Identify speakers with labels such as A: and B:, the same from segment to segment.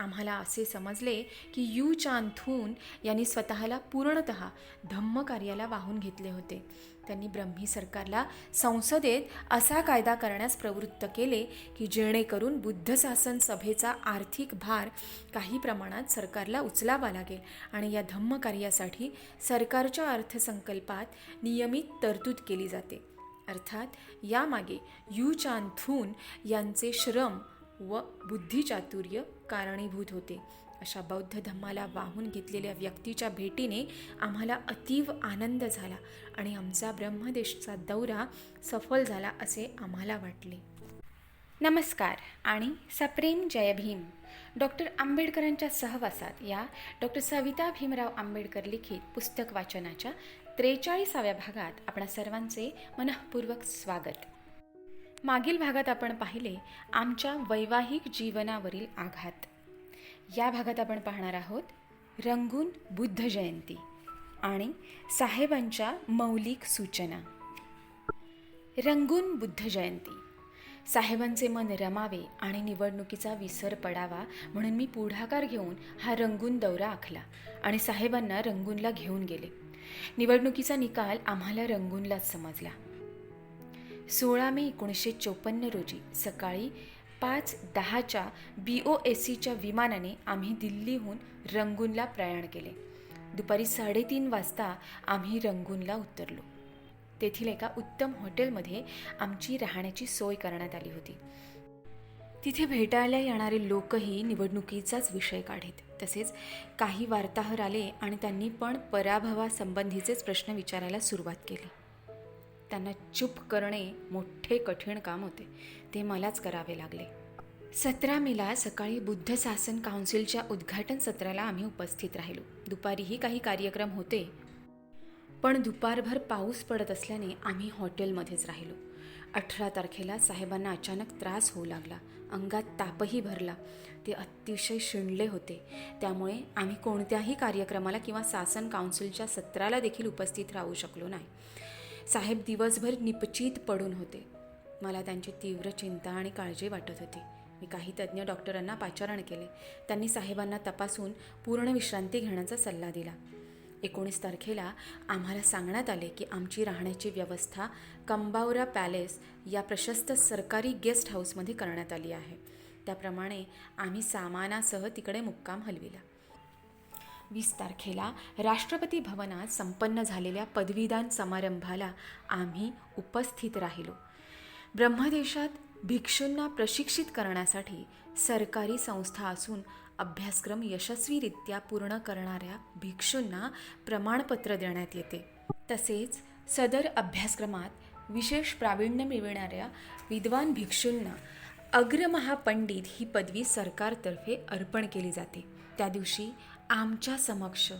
A: आम्हाला असे समजले की यू चांथून यांनी स्वतःला पूर्णत धम्म कार्याला वाहून घेतले होते. त्यांनी ब्रह्मी सरकारला संसदेत असा कायदा करण्यास प्रवृत्त केले की जेणेकरून बुद्ध शासन सभेचा आर्थिक भार काही प्रमाणात सरकारला उचलावा लागेल आणि या धम्म कार्यासाठी सरकारच्या अर्थसंकल्पात नियमित तरतूद केली जाते. अर्थात यामागे यू चांथून यांचे श्रम व बुद्धिचातुर्य कारणीभूत होते. अशा बौद्ध धम्माला वाहून घेतलेल्या व्यक्तीच्या भेटीने आम्हाला अतीव आनंद झाला आणि आमचा ब्रह्मदेशचा दौरा सफल झाला असे आम्हाला वाटले. नमस्कार आणि सप्रेम जय भीम. डॉक्टर आंबेडकरांच्या सहवासात या डॉक्टर सविता भीमराव आंबेडकर लिखित पुस्तक वाचनाच्या त्रेचाळीसाव्या भागात आपणा सर्वांचे मनःपूर्वक स्वागत. मागील भागात आपण पाहिले आमच्या वैवाहिक जीवनावरील आघात. या भागात आपण पाहणार आहोत रंगून बुद्ध जयंती आणि साहेबांच्या मौलिक सूचना. रंगून बुद्ध जयंती. साहेबांचे मन रमावे आणि निवडणुकीचा विसर पडावा म्हणून मी पुढाकार घेऊन हा रंगून दौरा आखला आणि साहेबांना रंगूनला घेऊन गेले. निवडणुकीचा निकाल आम्हाला रंगूनलाच समजला. सोळा मे एकोणीसशे चोपन्न रोजी सकाळी पाच दहाच्या बी ओ एस सीच्या विमानाने आम्ही दिल्लीहून रंगूनला प्रयाण केले. दुपारी साडेतीन वाजता आम्ही रंगूनला उतरलो. तेथील एका उत्तम हॉटेलमध्ये आमची राहण्याची सोय करण्यात आली होती. तिथे भेटायला येणारे लोकही निवडणुकीचाच विषय काढीत. तसेच काही वार्ताहर आले आणि त्यांनी पण पराभवासंबंधीचेच प्रश्न विचारायला सुरुवात केली. त्यांना चूप करणे मोठे कठीण काम होते. ते मलाच करावे लागले. सतरा मेला सकाळी बुद्ध शासन काउन्सिलच्या उद्घाटन सत्राला आम्ही उपस्थित राहिलो. दुपारीही काही कार्यक्रम होते पण दुपारभर पाऊस पडत असल्याने आम्ही हॉटेलमध्येच राहिलो. अठरा तारखेला साहेबांना अचानक त्रास होऊ लागला. अंगात तापही भरला. ते अतिशय शिणले होते. त्यामुळे आम्ही कोणत्याही कार्यक्रमाला किंवा शासन काउन्सिलच्या सत्राला देखील उपस्थित राहू शकलो नाही. साहेब दिवसभर निपचित पडून होते. मला त्यांची तीव्र चिंता आणि काळजी वाटत होती. मी काही तज्ज्ञ डॉक्टरांना पाचारण केले. त्यांनी साहेबांना तपासून पूर्ण विश्रांती घेण्याचा सल्ला दिला. एकोणीस तारखेला आम्हाला सांगण्यात आले की आमची राहण्याची व्यवस्था कंबावरा पॅलेस या प्रशस्त सरकारी गेस्ट हाऊसमध्ये करण्यात आली आहे. त्याप्रमाणे आम्ही सामानासह तिकडे मुक्काम हलविला. वीस तारखेला राष्ट्रपती भवनात संपन्न झालेल्या पदवीदान समारंभाला आम्ही उपस्थित राहिलो. ब्रह्मदेशात भिक्षूंना प्रशिक्षित करण्यासाठी सरकारी संस्था असून अभ्यासक्रम यशस्वीरित्या पूर्ण करणाऱ्या भिक्षूंना प्रमाणपत्र देण्यात येते. तसेच सदर अभ्यासक्रमात विशेष प्रावीण्य मिळविणाऱ्या विद्वान भिक्षूंना अग्रमहापंडित ही पदवी सरकारतर्फे अर्पण केली जाते. त्या दिवशी आमच्या समक्ष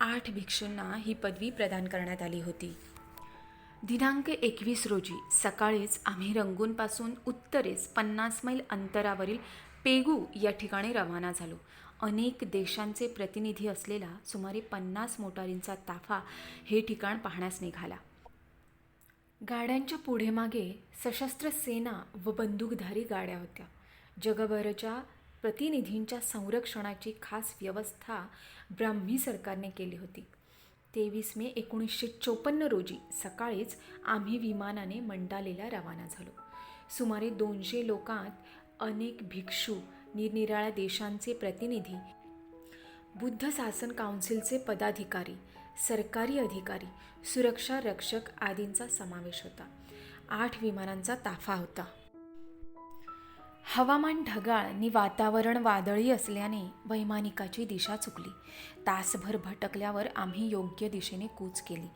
A: आठ भिक्षूंना ही पदवी प्रदान करण्यात आली होती. दिनांक एकवीस रोजी सकाळीच आम्ही रंगूनपासून उत्तरेस पन्नास मैल अंतरावरील पेगू या ठिकाणी रवाना झालो. अनेक देशांचे प्रतिनिधी असलेला सुमारे पन्नास मोटारींचा ताफा हे ठिकाण पाहण्यास निघाला. गाड्यांच्या पुढे मागे सशस्त्र सेना व बंदूकधारी गाड्या होत्या. जगभरच्या प्रतिनिधींच्या संरक्षणाची खास व्यवस्था ब्राह्मी सरकारने केली होती. तेवीस मे एकोणीसशे चोपन्न रोजी सकाळीच आम्ही विमानाने मंडालेला रवाना झालो. सुमारे दोनशे लोकांत अनेक भिक्षू निरनिराळ्या देशांचे प्रतिनिधी बुद्ध शासन काउन्सिलचे पदाधिकारी सरकारी अधिकारी सुरक्षा रक्षक आदींचा समावेश होता. आठ विमानांचा ताफा होता. हवामान ढगाळ आणि वातावरण वादळी असल्याने वैमानिकाची दिशा चुकली. तासभर भटकल्यावर आम्ही योग्य दिशेने कूच केली.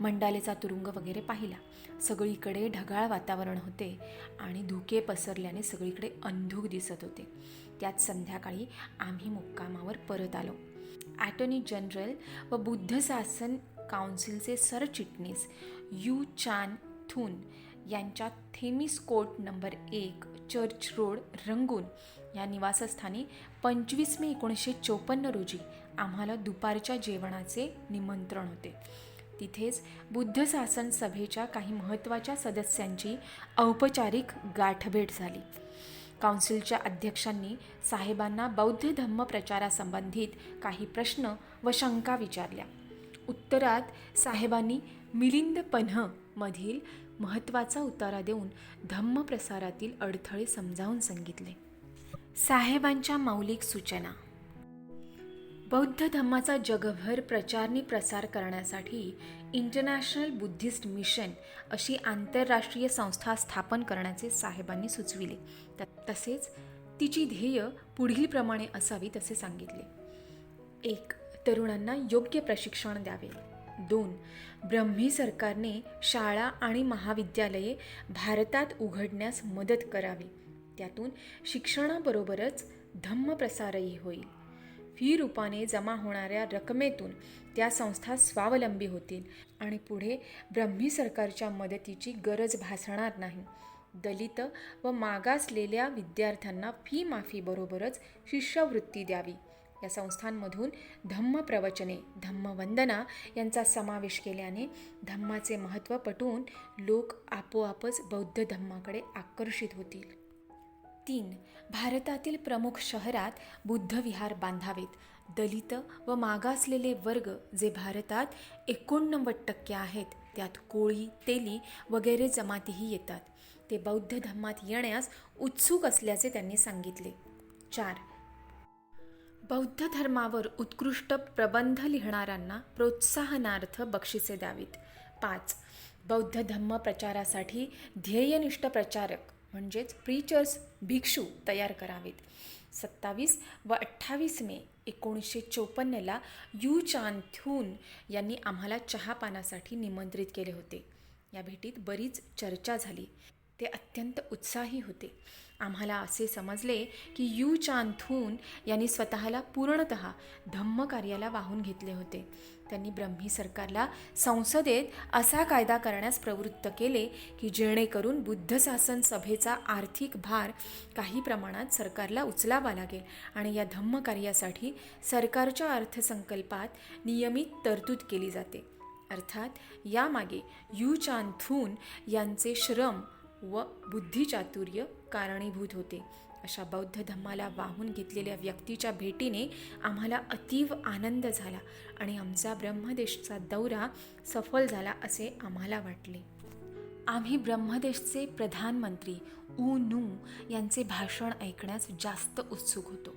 A: मंडालेचा तुरुंग वगैरे पाहिला. सगळीकडे ढगाळ वातावरण होते आणि धुके पसरल्याने सगळीकडे अंधूक दिसत होते. त्यात संध्याकाळी आम्ही मुक्कामावर परत आलो. ॲटर्नी जनरल व बुद्ध शासन काउन्सिलचे सरचिटणीस यू चान थून यांच्या थेमिस कोर्ट नंबर एक चर्च रोड रंगून या निवासस्थानी पंचवीस मे एकोणीसशे चोपन्न रोजी आम्हाला दुपारच्या जेवणाचे निमंत्रण होते. तिथेच बुद्ध शासन सभेच्या काही महत्त्वाच्या सदस्यांची औपचारिक गाठभेट झाली. काउन्सिलच्या अध्यक्षांनी साहेबांना बौद्ध धम्म प्रचारासंबंधित काही प्रश्न व शंका विचारल्या. उत्तरात साहेबांनी मिलिंद पन्ह मधील महत्त्वाचा उतारा देऊन धम्म प्रसारातील अडथळे समजावून सांगितले. साहेबांच्या मौलिक सूचना. बौद्ध धम्माचा जगभर प्रचारनी प्रसार करण्यासाठी इंटरनॅशनल बुद्धिस्ट मिशन अशी आंतरराष्ट्रीय संस्था स्थापन करण्याचे साहेबांनी सुचविले. त तसेच तिची ध्येय पुढीलप्रमाणे असावी तसे सांगितले. एक तरुणांना योग्य प्रशिक्षण द्यावे. दोन. ब्रह्मी सरकारने शाळा आणि महाविद्यालये भारतात उघडण्यास मदत करावी. त्यातून शिक्षणाबरोबरच धम्मप्रसारही होईल. फी रूपाने जमा होणाऱ्या रकमेतून त्या संस्था स्वावलंबी होतील आणि पुढे ब्रह्मी सरकारच्या मदतीची गरज भासणार नाही. दलित व मागासलेल्या विद्यार्थ्यांना फी माफीबरोबरच शिष्यवृत्ती द्यावी. या संस्थांमधून धम्म प्रवचने धम्मवंदना यांचा समावेश केल्याने धम्माचे महत्त्व पटवून लोक आपोआपच बौद्ध धम्माकडे आकर्षित होतील. तीन भारतातील प्रमुख शहरात बुद्धविहार बांधावेत. दलित व मागासलेले वर्ग जे भारतात एकोणनव्वद टक्के आहेत त्यात कोळी तेली वगैरे जमातीही येतात. ते बौद्ध धम्मात येण्यास उत्सुक असल्याचे त्यांनी सांगितले. चार बौद्ध धर्मावर उत्कृष्ट प्रबंध लिहिणाऱ्यांना प्रोत्साहनार्थ बक्षिसे द्यावीत. पाच बौद्ध धम्म प्रचारासाठी ध्येयनिष्ठ प्रचारक म्हणजेच प्रीचर्स भिक्षू तयार करावेत. सत्तावीस व अठ्ठावीस मे एकोणीसशे चोपन्नला यू चान थ्यून यांनी आम्हाला चहापानासाठी निमंत्रित केले होते. या भेटीत बरीच चर्चा झाली. अत्यंत उत्साही होते. आम्हाला असे समजले की यू चांथून यांनी स्वतःला पूर्णत धम्म कार्याला वाहून घेतले होते. त्यांनी ब्रह्मी सरकारला संसदेत असा कायदा करण्यास प्रवृत्त केले की जेणेकरून बुद्ध शासन सभेचा आर्थिक भार काही प्रमाणात सरकारला उचलावा लागेल आणि या धम्म कार्यासाठी सरकारच्या अर्थसंकल्पात नियमित तरतूद केली जाते. अर्थात यामागे यू चांथून यांचे श्रम व बुद्धिचातुर्य कारणीभूत होते. अशा बौद्ध धम्माला वाहून घेतलेल्या व्यक्तीच्या भेटीने आम्हाला अतीव आनंद झाला आणि आमचा ब्रह्मदेशचा दौरा सफल झाला असे आम्हाला वाटले. आम्ही ब्रह्मदेशचे प्रधानमंत्री ऊ नू यांचे भाषण ऐकण्यास जास्त उत्सुक होतो.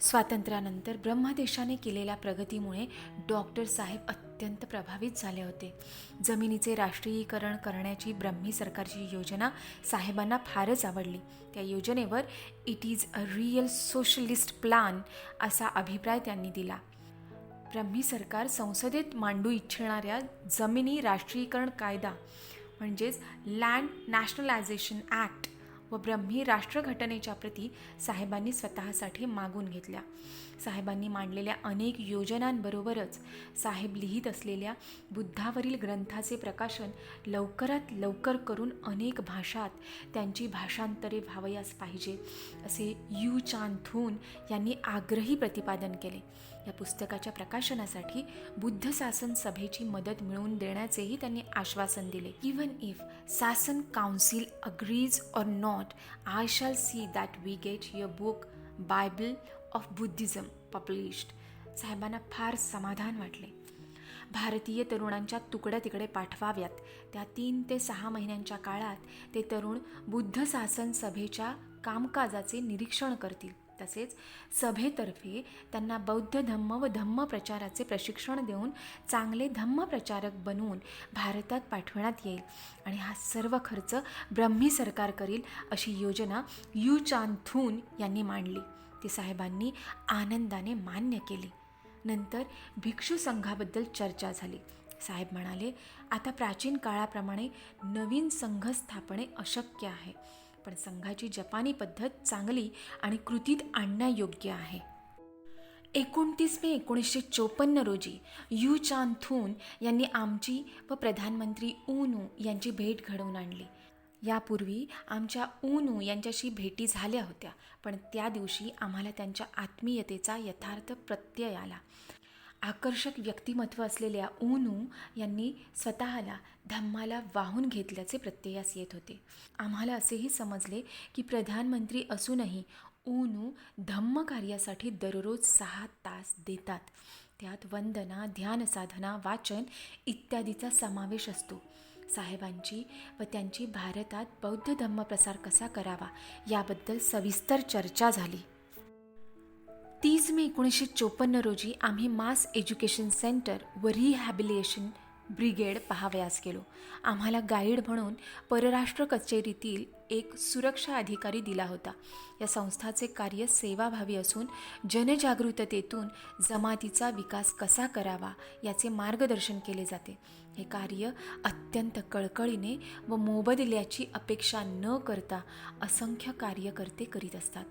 A: स्वातंत्र्यानंतर ब्रह्मदेशाने केलेल्या प्रगतीमुळे डॉक्टर साहेब अत्यंत प्रभावित झाले होते. जमिनीचे राष्ट्रीयीकरण करण्याची ब्रह्मी सरकारची योजना साहेबांना फारच आवडली. त्या योजनेवर it is a real socialist plan असा अभिप्राय त्यांनी दिला. ब्रह्मी सरकार संसदेत मांडू इच्छिणाऱ्या जमिनी राष्ट्रीयीकरण कायदा म्हणजेच लँड नॅशनलायझेशन ॲक्ट व ब्रह्मी राष्ट्रघटनेच्या प्रती साहेबांनी स्वतःसाठी मागून घेतल्या. साहेबांनी मांडलेल्या अनेक योजनांबरोबरच साहेब लिहित असलेल्या बुद्धावरील ग्रंथाचे प्रकाशन लवकरात लवकर करून अनेक भाषात त्यांची भाषांतरे व्हावयास पाहिजे असे यू चांथून यांनी आग्रही प्रतिपादन केले. या पुस्तकाच्या प्रकाशनासाठी बुद्ध शासन सभेची मदत मिळवून देण्याचेही त्यांनी आश्वासन दिले. इवन इफ शासन council agrees or not I shall see that we get your book Bible of Buddhism published साहेबांना फार समाधान वाटले. भारतीय तरुणांच्या तुकड्या तिकडे पाठवाव्यात. त्या तीन ते सहा महिन्यांच्या काळात ते तरुण बुद्ध शासन सभेच्या कामकाजाचे निरीक्षण करतील. तसेच सभेतर्फे त्यांना बौद्ध धम्म व धम्म प्रचाराचे प्रशिक्षण देऊन चांगले धम्म प्रचारक बनवून भारतात पाठवण्यात येईल. आणि हा सर्व खर्च ब्रह्मी सरकार करील अशी योजना यू चांथून यांनी मांडली. ती साहेबांनी आनंदाने मान्य केली. नंतर भिक्षू संघाबद्दल चर्चा झाली. साहेब म्हणाले आता प्राचीन काळाप्रमाणे नवीन संघ स्थापणे अशक्य आहे. पण संघाची जपानी पद्धत चांगली आणि कृतीत आणण्यायोग्य आहे. एकोणतीस मे एकोणीसशे चोपन्न रोजी यू चान थून यांनी आमची व प्रधानमंत्री ऊनू यांची भेट घडवून आणली. यापूर्वी आमच्या ऊनू यांच्याशी भेटी झाल्या होत्या पण त्या दिवशी आम्हाला त्यांच्या आत्मीयतेचा यथार्थ प्रत्यय आला. आकर्षक व्यक्तिमत्व असलेल्या ऊनू यांनी स्वतःला धम्माला वाहून घेतल्याचे प्रत्ययास येत होते. आम्हाला असेही समजले की प्रधानमंत्री असूनही ऊनू धम्म कार्यासाठी दररोज सहा तास देतात. त्यात वंदना ध्यानसाधना वाचन इत्यादीचा समावेश असतो. साहेबांची व त्यांची भारतात बौद्ध धम्मप्रसार कसा करावा याबद्दल सविस्तर चर्चा झाली. तीस मे एकोणीसशे चोपन्न रोजी आम्ही मास एज्युकेशन सेंटर व रिहॅबिलिएशन ब्रिगेड पाहावयास गेलो. आम्हाला गाईड म्हणून परराष्ट्र कचेरीतील एक सुरक्षा अधिकारी दिला होता. या संस्थाचे कार्य सेवाभावी असून जनजागृततेतून जमातीचा विकास कसा करावा याचे मार्गदर्शन केले जाते. हे कार्य अत्यंत कळकळीने व मोबदल्याची अपेक्षा न करता असंख्य कार्यकर्ते करीत असतात.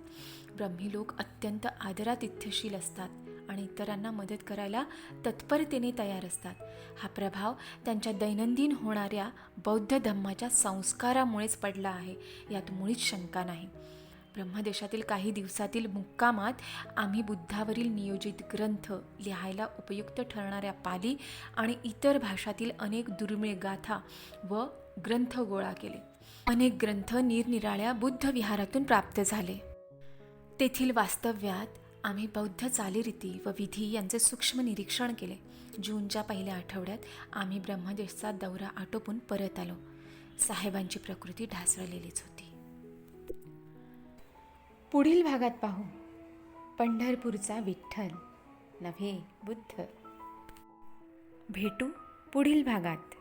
A: ब्रह्मी लोक अत्यंत आदरातिथ्यशील असतात आणि इतरांना मदत करायला तत्परतेने तयार असतात. हा प्रभाव त्यांच्या दैनंदिन होणाऱ्या बौद्ध धम्माच्या संस्कारामुळेच पडला आहे यात मुळीच शंका नाही. ब्रह्मदेशातील काही दिवसातील मुक्कामात आम्ही बुद्धावरील नियोजित ग्रंथ लिहायला उपयुक्त ठरणाऱ्या पाली आणि इतर भाषातील अनेक दुर्मिळ गाथा व ग्रंथ गोळा केले. अनेक ग्रंथ निरनिराळ्या बुद्ध विहारातून प्राप्त झाले. तेथील वास्तव्यात आम्ही बौद्ध चालीरीती व विधी यांचे सूक्ष्म निरीक्षण केले. जूनच्या पहिल्या आठवड्यात आम्ही ब्रह्मदेशचा दौरा आटोपून परत आलो. साहेबांची प्रकृती ढासळलेलीच होती. पुढील भागात पाहू. पंढरपूरचा विठ्ठल नव्हे बुद्ध. भेटू पुढील भागात.